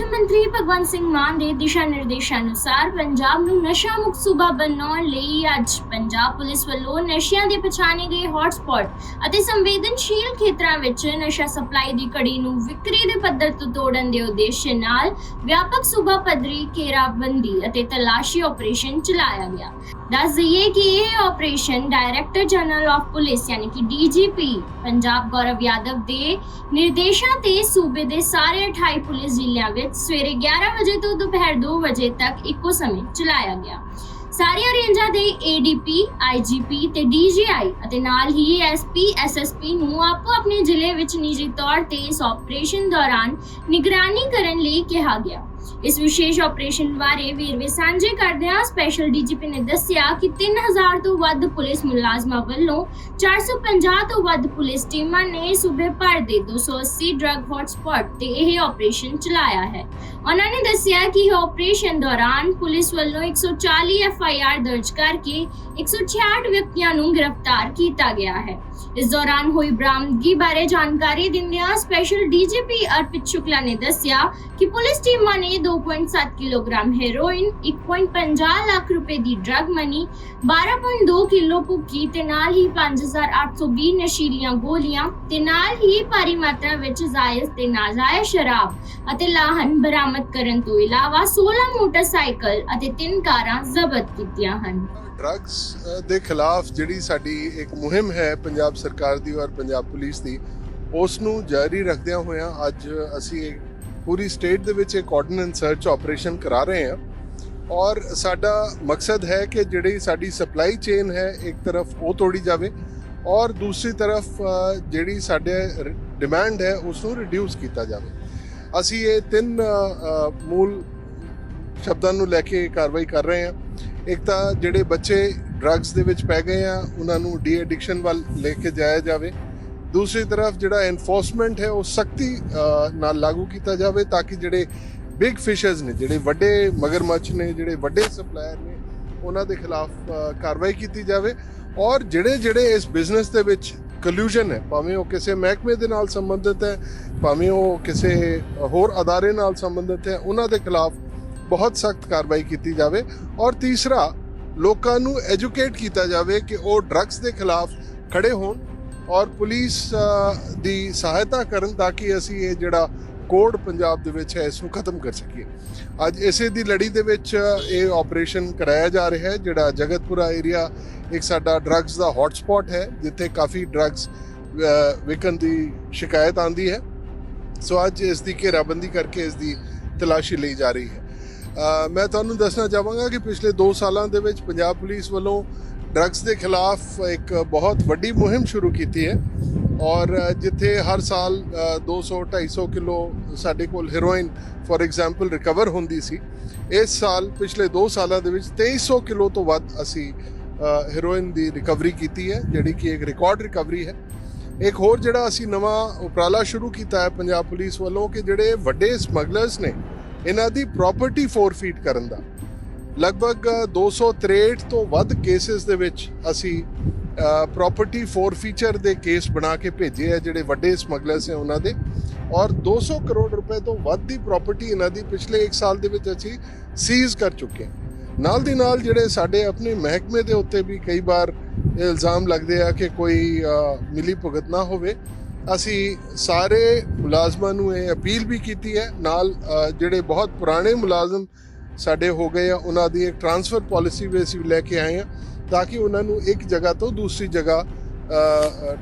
ਭਗਵੰਤ ਸਿੰਘ ਮਾਨ ਦੇ ਦਿਸ਼ਾ ਨਿਰਦੇਸ਼ਾਂ ਅਨੁਸਾਰ ਪੰਜਾਬ ਨੂੰ ਨਸ਼ਾ ਮੁਕਤ ਸੂਬਾ ਬਣਾਉਣ ਲਈ ਅੱਜ ਪੰਜਾਬ ਪੁਲਿਸ ਵੱਲੋਂ ਨਸ਼ਿਆਂ ਦੇ ਪਛਾਣੇ ਗਏ ਹੌਟਸਪੌਟ ਅਤੇ ਸੰਵੇਦਨਸ਼ੀਲ ਖੇਤਰਾਂ ਵਿੱਚ ਨਸ਼ਾ ਸਪਲਾਈ ਦੀ ਕੜੀ ਨੂੰ ਵਿਕਰੀ ਦੇ ਪੱਧਰ ਤੋਂ ਤੋੜਨ ਦੇ ਉਦੇਸ਼ ਨਾਲ ਵਿਆਪਕ ਸੂਬਾ ਪੱਧਰੀ ਘੇਰਾਬੰਦੀ ਅਤੇ ਤਲਾਸ਼ੀ ਆਪਰੇਸ਼ਨ ਚਲਾਇਆ ਗਿਆ। ਦੱਸ ਦਈਏ ਕਿ ਇਹ operation director general of police ਯਾਨੀ ਕਿ ਡੀਜੀਪੀ ਪੰਜਾਬ ਗੌਰਵ ਯਾਦਵ ਦੇ ਨਿਰਦੇਸ਼ਾਂ ਤੇ ਸੂਬੇ ਦੇ ਸਾਰੇ 28 ਪੁਲਿਸ ਜ਼ਿਲ੍ਹਿਆਂ ਵਿੱਚ ਸਵੇਰੇ 11 ਵਜੇ ਤੋਂ ਦੁਪਹਿਰ 2 ਵਜੇ ਤੱਕ ਇੱਕੋ ਸਮੇਂ ਚਲਾਇਆ ਗਿਆ। ਸਾਰੀਆਂ ਰੇਂਜਾਂ ਦੇ ਏਡੀਪੀ ਆਈਜੀਪੀ ਤੇ ਡੀਜੀਆਈ ਅਤੇ ਨਾਲ ਹੀ ਐਸਪੀ ਐਸਐਸਪੀ ਨੂੰ ਆਪੋ ਆਪਣੇ ਜ਼ਿਲ੍ਹੇ ਵਿੱਚ ਨਿੱਜੀ ਤੌਰ ਤੇ ਇਸ ਆਪਰੇਸ਼ਨ ਦੌਰਾਨ ਨਿਗਰਾਨੀ ਕਰਨ ਲਈ ਕਿਹਾ ਗਿਆ। ਇਸ ਵਿਸ਼ੇਸ਼ ਆਪਰੇਸ਼ਨ ਬਾਰੇ ਵੇਰਵੇ ਸਾਂਝੇ ਕਰਦਿਆਂ ਸਪੈਸ਼ਲ ਡੀਜੀਪੀ ਨੇ ਦੱਸਿਆ ਕਿ 3000 ਤੋਂ ਵੱਧ ਪੁਲਿਸ ਮੁਲਾਜ਼ਮਾਂ ਵੱਲੋਂ 450 ਤੋਂ ਵੱਧ ਪੁਲਿਸ ਟੀਮਾਂ ਨੇ ਸੂਬੇ ਭਰ ਦੇ 280 ਡਰੱਗ ਹੌਟਸਪੌਟ ਤੇ ਇਹ ਆਪਰੇਸ਼ਨ ਚਲਾਇਆ ਹੈ। ਉਹਨਾਂ ਨੇ ਦੱਸਿਆ ਕਿ ਇਹ ਆਪਰੇਸ਼ਨ ਦੌਰਾਨ ਪੁਲਿਸ ਵੱਲੋਂ 140 ਐਫਆਈਆਰ ਦਰਜ ਕਰਕੇ 166 ਵਿਅਕਤੀਆਂ ਨੂੰ ਗ੍ਰਿਫਤਾਰ ਕੀਤਾ ਗਿਆ ਹੈ। ਇਸ ਦੌਰਾਨ ਹੋਈ ਬਰਾਮਦਗੀ ਬਾਰੇ ਜਾਣਕਾਰੀ ਦਿੰਦਿਆਂ ਸਪੈਸ਼ਲ ਡੀਜੀਪੀ ਅਰਪਿਤ ਸ਼ੁਕਲਾ ਨੇ ਦੱਸਿਆ ਕਿ ਪੁਲਿਸ ਟੀਮਾਂ ਨੇ 2.7 ਕਿਲੋਗ੍ਰਾਮ ਹੈਰੋਇਨ 1.50 ਲੱਖ ਰੁਪਏ ਦੀ ਡਰੱਗ ਮਨੀ 12.2 ਕਿਲੋ ਭੁੱਕੀ ਤੇ ਨਾਲ ਹੀ 5820 ਨਸ਼ੀਲੀਆਂ ਗੋਲੀਆਂ ਤੇ ਨਾਲ ਹੀ ਭਾਰੀ ਮਾਤਰਾ ਵਿੱਚ ਜਾਇਜ਼ ਤੇ ਨਾਜਾਇਜ਼ ਸ਼ਰਾਬ ਅਤੇ ਲਾਹਨ ਬਰਾਮਦ ਕਰਨ ਤੋਂ ਇਲਾਵਾ 16 ਮੋਟਰਸਾਈਕਲ ਅਤੇ 3 ਕਾਰਾਂ ਜ਼ਬਤ ਕੀਤੀਆਂ ਹਨ। ਡਰੱਗਸ ਦੇ ਖਿਲਾਫ ਜਿਹੜੀ ਸਾਡੀ ਇੱਕ ਮੁਹਿੰਮ ਹੈ ਪੰਜਾਬ ਸਰਕਾਰ ਦੀ ਔਰ ਪੰਜਾਬ ਪੁਲਿਸ ਦੀ, ਉਸ ਨੂੰ ਜਾਰੀ ਰੱਖਦਿਆਂ ਹੋਇਆਂ ਅੱਜ ਅਸੀਂ ਪੂਰੀ ਸਟੇਟ ਦੇ ਵਿੱਚ ਇੱਕ ਆਰਡੀਨੈਂਸ ਸਰਚ ਆਪਰੇਸ਼ਨ ਕਰਾ ਰਹੇ ਹਾਂ। ਔਰ ਸਾਡਾ ਮਕਸਦ ਹੈ ਕਿ ਜਿਹੜੀ ਸਾਡੀ ਸਪਲਾਈ ਚੇਨ ਹੈ, ਇੱਕ ਤਰਫ ਉਹ ਤੋੜੀ ਜਾਵੇ ਔਰ ਦੂਸਰੀ ਤਰਫ ਜਿਹੜੀ ਸਾਡੇ ਡਿਮਾਂਡ ਹੈ, ਉਸ ਨੂੰ ਰਿਡਿਊਸ ਕੀਤਾ ਜਾਵੇ। ਅਸੀਂ ਇਹ ਤਿੰਨ ਮੂਲ ਸ਼ਬਦਾਂ ਨੂੰ ਲੈ ਕੇ ਕਾਰਵਾਈ ਕਰ ਰਹੇ ਹਾਂ। ਇੱਕ ਤਾਂ ਜਿਹੜੇ ਬੱਚੇ ਡਰੱਗਸ ਦੇ ਵਿੱਚ ਪੈ ਗਏ ਆ, ਉਹਨਾਂ ਨੂੰ ਡੀ ਐਡਿਕਸ਼ਨ ਵੱਲ ਲੈ ਕੇ ਜਾਇਆ ਜਾਵੇ। ਦੂਸਰੀ ਤਰਫ ਜਿਹੜਾ ਐਨਫੋਰਸਮੈਂਟ ਹੈ, ਉਹ ਸਖਤੀ ਨਾਲ ਲਾਗੂ ਕੀਤਾ ਜਾਵੇ ਤਾਂ ਕਿ ਜਿਹੜੇ ਬਿਗ ਫਿਸ਼ਰਸ ਨੇ, ਜਿਹੜੇ ਵੱਡੇ ਮਗਰਮੱਛ ਨੇ, ਜਿਹੜੇ ਵੱਡੇ ਸਪਲਾਇਰ ਨੇ, ਉਹਨਾਂ ਦੇ ਖਿਲਾਫ ਕਾਰਵਾਈ ਕੀਤੀ ਜਾਵੇ। ਔਰ ਜਿਹੜੇ ਜਿਹੜੇ ਇਸ ਬਿਜ਼ਨਸ ਦੇ ਵਿੱਚ ਕਲੂਜਨ ਹੈ, ਭਾਵੇਂ ਉਹ ਕਿਸੇ ਮਹਿਕਮੇ ਦੇ ਨਾਲ ਸੰਬੰਧਿਤ ਹੈ, ਭਾਵੇਂ ਉਹ ਕਿਸੇ ਹੋਰ ਅਦਾਰੇ ਨਾਲ ਸੰਬੰਧਿਤ ਹੈ, ਉਹਨਾਂ ਦੇ ਖਿਲਾਫ ਬਹੁਤ ਸਖਤ ਕਾਰਵਾਈ ਕੀਤੀ ਜਾਵੇ। ਔਰ ਤੀਸਰਾ ਲੋਕਾਂ ਨੂੰ ਐਜੂਕੇਟ ਕੀਤਾ ਜਾਵੇ ਕਿ ਉਹ ਡਰੱਗਸ ਦੇ ਖਿਲਾਫ ਖੜੇ ਹੋਣ ਔਰ ਪੁਲਿਸ ਦੀ ਸਹਾਇਤਾ ਕਰਨ ਤਾਂ ਕਿ ਅਸੀਂ ਇਹ ਜਿਹੜਾ ਕੋਡ ਪੰਜਾਬ ਦੇ ਵਿੱਚ ਹੈ, ਇਸ ਨੂੰ ਖਤਮ ਕਰ ਸਕੀਏ। ਅੱਜ ਇਸੇ ਦੀ ਲੜੀ ਦੇ ਵਿੱਚ ਇਹ ਆਪਰੇਸ਼ਨ ਕਰਾਇਆ ਜਾ ਰਿਹਾ ਹੈ, ਜਿਹੜਾ ਜਗਤਪੁਰਾ ਏਰੀਆ ਇੱਕ ਸਾਡਾ ਡਰੱਗਸ ਦਾ ਹੌਟਸਪੌਟ ਹੈ, ਜਿੱਥੇ ਕਾਫੀ ਡਰੱਗਸ ਵਿਕਣ ਦੀ ਸ਼ਿਕਾਇਤ ਆਂਦੀ ਹੈ। ਸੋ ਅੱਜ ਇਸ ਦੀ ਘੇਰਾਬੰਦੀ ਕਰਕੇ ਇਸ ਦੀ ਤਲਾਸ਼ੀ ਲਈ ਜਾ ਰਹੀ ਹੈ। ਮੈਂ ਤੁਹਾਨੂੰ ਦੱਸਣਾ ਚਾਹਾਂਗਾ ਕਿ ਪਿਛਲੇ 2 ਸਾਲਾਂ ਦੇ ਵਿੱਚ ਪੰਜਾਬ ਪੁਲਿਸ ਵੱਲੋਂ ਡਰੱਗਸ ਦੇ ਖਿਲਾਫ ਇੱਕ ਬਹੁਤ ਵੱਡੀ ਮੁਹਿੰਮ ਸ਼ੁਰੂ ਕੀਤੀ ਹੈ ਔਰ ਜਿੱਥੇ ਹਰ ਸਾਲ ਅ, 200 250 ਕਿਲੋ ਸਾਡੇ ਕੋਲ ਹੀਰੋਇਨ ਫੋਰ ਐਗਜ਼ਾਮਪਲ ਰਿਕਵਰ ਹੁੰਦੀ ਸੀ। ਇਸ ਸਾਲ ਪਿਛਲੇ 2 ਸਾਲਾਂ ਦੇ ਵਿੱਚ 2300 ਕਿਲੋ ਤੋਂ ਵੱਧ ਅਸੀਂ ਹੀਰੋਇਨ ਦੀ ਰਿਕਵਰੀ ਕੀਤੀ ਹੈ ਜਿਹੜੀ ਕਿ ਇੱਕ ਰਿਕਾਰਡ ਰਿਕਵਰੀ ਹੈ। ਇੱਕ ਹੋਰ ਜਿਹੜਾ ਅਸੀਂ ਨਵਾਂ ਉਪਰਾਲਾ ਸ਼ੁਰੂ ਕੀਤਾ ਹੈ ਪੰਜਾਬ ਪੁਲਿਸ ਵੱਲੋਂ ਕਿ ਜਿਹੜੇ ਵੱਡੇ ਸਮਗਲਰਸ ਨੇ ਇਹਨਾਂ ਦੀ ਪ੍ਰਾਪਰਟੀ ਫੋਰਫੀਟ ਕਰਨ ਦਾ। ਲਗਭਗ 263 ਤੋਂ ਵੱਧ ਕੇਸਿਸ ਦੇ ਵਿੱਚ ਅਸੀਂ ਪ੍ਰਾਪਰਟੀ ਫੋਰਫੀਚਰ ਦੇ ਕੇਸ ਬਣਾ ਕੇ ਭੇਜੇ ਆ, ਜਿਹੜੇ ਵੱਡੇ ਸਮਗਲਰਸ ਨੇ ਉਹਨਾਂ ਦੇ। ਔਰ 200 ਕਰੋੜ ਰੁਪਏ ਤੋਂ ਵੱਧ ਦੀ ਪ੍ਰਾਪਰਟੀ ਇਹਨਾਂ ਦੀ ਪਿਛਲੇ 1 ਸਾਲ ਦੇ ਵਿੱਚ ਅਸੀਂ ਸੀਜ਼ ਕਰ ਚੁੱਕੇ ਹਾਂ। ਨਾਲ ਦੀ ਨਾਲ ਜਿਹੜੇ ਸਾਡੇ ਆਪਣੇ ਮਹਿਕਮੇ ਦੇ ਉੱਤੇ ਵੀ ਕਈ ਵਾਰ ਇਹ ਇਲਜ਼ਾਮ ਲੱਗਦੇ ਆ ਕਿ ਕੋਈ ਮਿਲੀ ਭੁਗਤ ਨਾ ਹੋਵੇ। ਅਸੀਂ ਸਾਰੇ ਮੁਲਾਜ਼ਮਾਂ ਨੂੰ ਇਹ ਅਪੀਲ ਵੀ ਕੀਤੀ ਹੈ, ਨਾਲ ਜਿਹੜੇ ਬਹੁਤ ਪੁਰਾਣੇ ਮੁਲਾਜ਼ਮ ਸਾਡੇ ਹੋ ਗਏ ਆ, ਉਹਨਾਂ ਦੀ ਇੱਕ ਟਰਾਂਸਫਰ ਪਾਲਿਸੀ ਵੀ ਅਸੀਂ ਲੈ ਕੇ ਆਏ ਆ, ਤਾਂ ਕਿ ਉਹਨਾਂ ਨੂੰ ਇੱਕ ਜਗ੍ਹਾ ਤੋਂ ਦੂਸਰੀ ਜਗ੍ਹਾ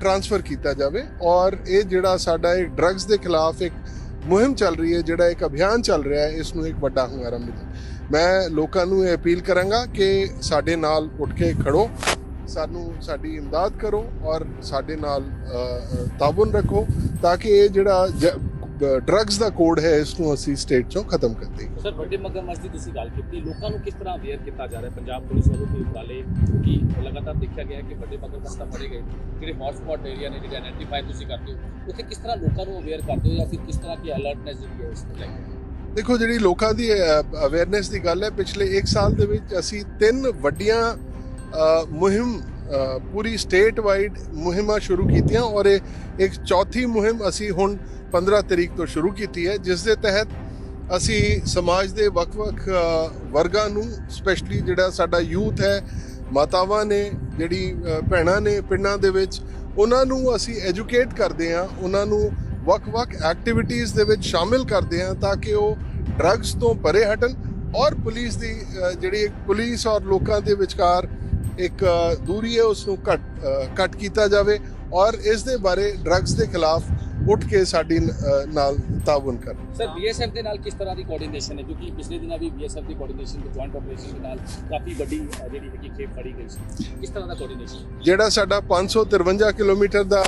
ਟਰਾਂਸਫਰ ਕੀਤਾ ਜਾਵੇ। ਔਰ ਇਹ ਜਿਹੜਾ ਸਾਡਾ ਇਹ ਡਰੱਗਸ ਦੇ ਖਿਲਾਫ ਇੱਕ ਮੁਹਿੰਮ ਚੱਲ ਰਹੀ ਹੈ, ਜਿਹੜਾ ਇੱਕ ਅਭਿਆਨ ਚੱਲ ਰਿਹਾ ਹੈ, ਇਸ ਨੂੰ ਇੱਕ ਵੱਡਾ ਹੁੰਗਾਰਾ ਮਿਲੇ ਮੈਂ ਲੋਕਾਂ ਨੂੰ ਇਹ ਅਪੀਲ ਕਰਾਂਗਾ ਕਿ ਸਾਡੇ ਨਾਲ ਉੱਠ ਕੇ ਖੜੋ। ਸਾਨੂੰ ਸਾਡੀ ਇਮਦਾਦ ਕਰੋ ਔਰ ਸਾਡੇ ਨਾਲ ਤਾਬਨ ਰੱਖੋ ਤਾਂ ਕਿ ਇਹ ਜਿਹੜਾ ਡਰੱਗਸ ਦਾ ਕੋਡ ਹੈ ਇਸ ਨੂੰ ਅਸੀਂ ਸਟੇਟ ਚੋਂ ਖਤਮ ਕਰ ਦੇਈਏ। ਸਰ ਵੱਡੇ ਮਗਰਮੱਛ ਦੀ ਤੁਸੀਂ ਗੱਲ ਕੀਤੀ। ਲੋਕਾਂ ਨੂੰ ਕਿਸ ਤਰ੍ਹਾਂ ਅਵੇਅਰ ਕੀਤਾ ਜਾ ਰਿਹਾ ਪੰਜਾਬ ਪੁਲਿਸ ਵੱਲੋਂ ਕੋਈ ਉਪਰਾਲੇ ਕਿ? ਲਗਾਤਾਰ ਦੇਖਿਆ ਗਿਆ ਕਿ ਵੱਡੇ ਮਗਰਮੱਛ ਤਾਂ ਫੜੇ ਗਏ। ਜਿਹੜੇ ਹੌਟਸਪੌਟ ਏਰੀਆ ਨੇ ਜਿਹੜੇ ਆਇਡੈਂਟੀਫਾਈ ਤੁਸੀਂ ਕਰਦੇ ਹੋ ਉੱਥੇ ਕਿਸ ਤਰ੍ਹਾਂ ਲੋਕਾਂ ਨੂੰ ਅਵੇਅਰ ਕਰਦੇ ਹੋ ਜਾਂ ਫਿਰ ਕਿਸ ਤਰ੍ਹਾਂ ਕੀ ਅਲਰਟਨੈਸ ਜਿਹੜੀ ਹੈ ਉਸ ਕੇ? ਦੇਖੋ ਜਿਹੜੀ ਲੋਕਾਂ ਦੀ ਅਵੇਅਰਨੈਸ ਦੀ ਗੱਲ ਹੈ ਪਿਛਲੇ 1 ਸਾਲ ਦੇ ਵਿੱਚ ਅਸੀਂ ਤਿੰਨ ਵੱਡੀਆਂ ਮੁਹਿੰਮ ਪੂਰੀ ਸਟੇਟ ਵਾਈਡ ਮੁਹਿੰਮਾਂ ਸ਼ੁਰੂ ਕੀਤੀਆਂ ਔਰ ਇਹ ਇੱਕ ਚੌਥੀ ਮੁਹਿੰਮ ਅਸੀਂ ਹੁਣ 15 ਤਰੀਕ ਤੋਂ ਸ਼ੁਰੂ ਕੀਤੀ ਹੈ, ਜਿਸ ਦੇ ਤਹਿਤ ਅਸੀਂ ਸਮਾਜ ਦੇ ਵੱਖ-ਵੱਖ ਵਰਗਾਂ ਨੂੰ ਸਪੈਸ਼ਲੀ ਜਿਹੜਾ ਸਾਡਾ ਯੂਥ ਹੈ, ਮਾਤਾਵਾਂ ਨੇ, ਜਿਹੜੀ ਭੈਣਾਂ ਨੇ ਪਿੰਡਾਂ ਦੇ ਵਿੱਚ, ਉਹਨਾਂ ਨੂੰ ਅਸੀਂ ਐਜੂਕੇਟ ਕਰਦੇ ਹਾਂ, ਉਹਨਾਂ ਨੂੰ ਵੱਖ-ਵੱਖ ਐਕਟੀਵਿਟੀਜ਼ ਦੇ ਵਿੱਚ ਸ਼ਾਮਿਲ ਕਰਦੇ ਹਾਂ ਤਾਂ ਕਿ ਉਹ ਡਰੱਗਸ ਤੋਂ ਪਰੇ ਹਟਣ ਔਰ ਪੁਲਿਸ ਦੀ ਜਿਹੜੀ ਪੁਲਿਸ ਔਰ ਲੋਕਾਂ ਦੇ ਵਿਚਕਾਰ ਇੱਕ ਦੂਰੀ ਹੈ ਉਸ ਨੂੰ ਘਟ ਘਟ ਕੀਤਾ ਜਾਵੇ ਔਰ ਇਸ ਦੇ ਬਾਰੇ ਡਰੱਗਸ ਦੇ ਖਿਲਾਫ ਉੱਠ ਕੇ ਸਾਡੀ ਨਾਲ ਤਾਵਨ ਕਰਨ ਸਰ ਬੀਐਸਐਫ ਦੇ ਨਾਲ ਕਿਸ ਤਰ੍ਹਾਂ ਦੀ ਕੋਆਰਡੀਨੇਸ਼ਨ ਹੈ? ਕਿਉਂਕਿ ਪਿਛਲੇ ਦਿਨਾਂ ਵੀ ਬੀਐਸਐਫ ਦੀ ਕੋਆਰਡੀਨੇਸ਼ਨ ਤੇ ਜੁਆਇੰਟ ਆਪਰੇਸ਼ਨ ਦੇ ਨਾਲ ਕਾਫੀ ਵੱਡੀ ਜਿਹੜੀ ਹੈਗੀ ਖੇਪ ਫੜੀ ਗਈ ਸੀ। ਕਿਸ ਤਰ੍ਹਾਂ ਦਾ ਕੋਆਰਡੀਨੇਸ਼ਨ ਜਿਹੜਾ ਸਾਡਾ 553 ਕਿਲੋਮੀਟਰ ਦਾ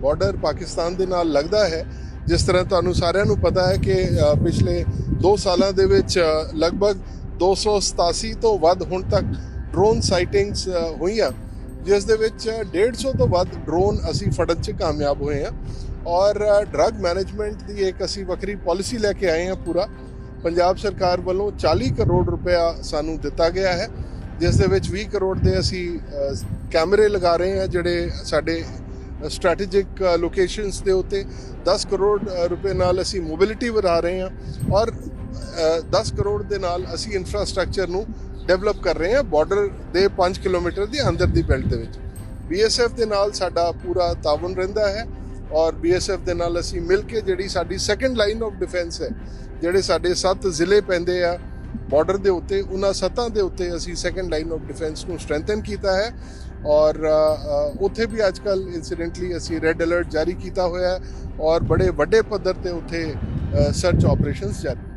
ਬਾਰਡਰ ਪਾਕਿਸਤਾਨ ਦੇ ਨਾਲ ਲੱਗਦਾ ਹੈ ਜਿਸ ਤਰ੍ਹਾਂ ਤੁਹਾਨੂੰ ਸਾਰਿਆਂ ਨੂੰ ਪਤਾ ਹੈ ਕਿ ਪਿਛਲੇ 2 ਸਾਲਾਂ ਦੇ ਵਿੱਚ ਲਗਭਗ 287 ਤੋਂ ਵੱਧ ਹੁਣ ਤੱਕ ਡਰੋਨ ਸਾਈਟਿੰਗਸ ਹੋਈਆਂ ਜਿਸ ਦੇ ਵਿੱਚ 150 ਤੋਂ ਵੱਧ ਡਰੋਨ ਅਸੀਂ ਫੜਨ 'ਚ ਕਾਮਯਾਬ ਹੋਏ ਹਾਂ ਔਰ ਡਰੱਗ ਮੈਨੇਜਮੈਂਟ ਦੀ ਇੱਕ ਅਸੀਂ ਵੱਖਰੀ ਪਾਲਿਸੀ ਲੈ ਕੇ ਆਏ ਹਾਂ ਪੂਰਾ। ਪੰਜਾਬ ਸਰਕਾਰ ਵੱਲੋਂ 40 ਕਰੋੜ ਰੁਪਇਆ ਸਾਨੂੰ ਦਿੱਤਾ ਗਿਆ ਹੈ ਜਿਸ ਦੇ ਵਿੱਚ 20 ਕਰੋੜ ਦੇ ਅਸੀਂ ਕੈਮਰੇ ਲਗਾ ਰਹੇ ਹਾਂ ਜਿਹੜੇ ਸਾਡੇ ਸਟ੍ਰੈਟੇਜਿਕ ਲੋਕੇਸ਼ਨਸ ਦੇ ਉੱਤੇ। 10 ਕਰੋੜ ਰੁਪਏ ਨਾਲ ਅਸੀਂ ਮੋਬਿਲਿਟੀ ਵਧਾ ਰਹੇ ਹਾਂ ਔਰ ਅ, 10 ਕਰੋੜ ਦੇ ਨਾਲ ਅਸੀਂ ਇਨਫਰਾਸਟ੍ਰਕਚਰ ਨੂੰ ਡਿਵੈਲਪ ਕਰ ਰਹੇ ਹਾਂ ਬਾਰਡਰ ਦੇ 5 ਕਿਲੋਮੀਟਰ ਦੇ ਅੰਦਰ ਦੀ ਬੈਲਟ ਦੇ ਵਿੱਚ। ਬੀਐਸਐਫ ਦੇ ਨਾਲ ਸਾਡਾ ਪੂਰਾ ਤਾਵਨ ਰਹਿੰਦਾ ਹੈ ਔਰ ਬੀਐਸਐਫ ਦੇ ਨਾਲ ਅਸੀਂ ਮਿਲ ਕੇ ਜਿਹੜੀ ਸਾਡੀ ਸੈਕੰਡ ਲਾਈਨ ਆਫ ਡਿਫੈਂਸ ਹੈ, ਜਿਹੜੇ ਸਾਡੇ 7 ਜ਼ਿਲ੍ਹੇ ਪੈਂਦੇ ਆ ਬਾਰਡਰ ਦੇ ਉੱਤੇ, ਉਹਨਾਂ ਸੱਤਾਂ ਦੇ ਉੱਤੇ ਅਸੀਂ ਸੈਕੰਡ ਲਾਈਨ ਆਫ ਡਿਫੈਂਸ ਨੂੰ ਸਟਰੈਂਥਨ ਕੀਤਾ ਹੈ ਔਰ ਉੱਥੇ ਵੀ ਅੱਜਕੱਲ ਇਨਸੀਡੈਂਟਲੀ ਅਸੀਂ ਰੈੱਡ ਅਲਰਟ ਜਾਰੀ ਕੀਤਾ ਹੋਇਆ ਹੈ ਔਰ ਬੜੇ ਵੱਡੇ ਪੱਧਰ ਤੇ ਉੱਥੇ ਸਰਚ ਆਪਰੇਸ਼ਨਸ ਜਾਰੀ।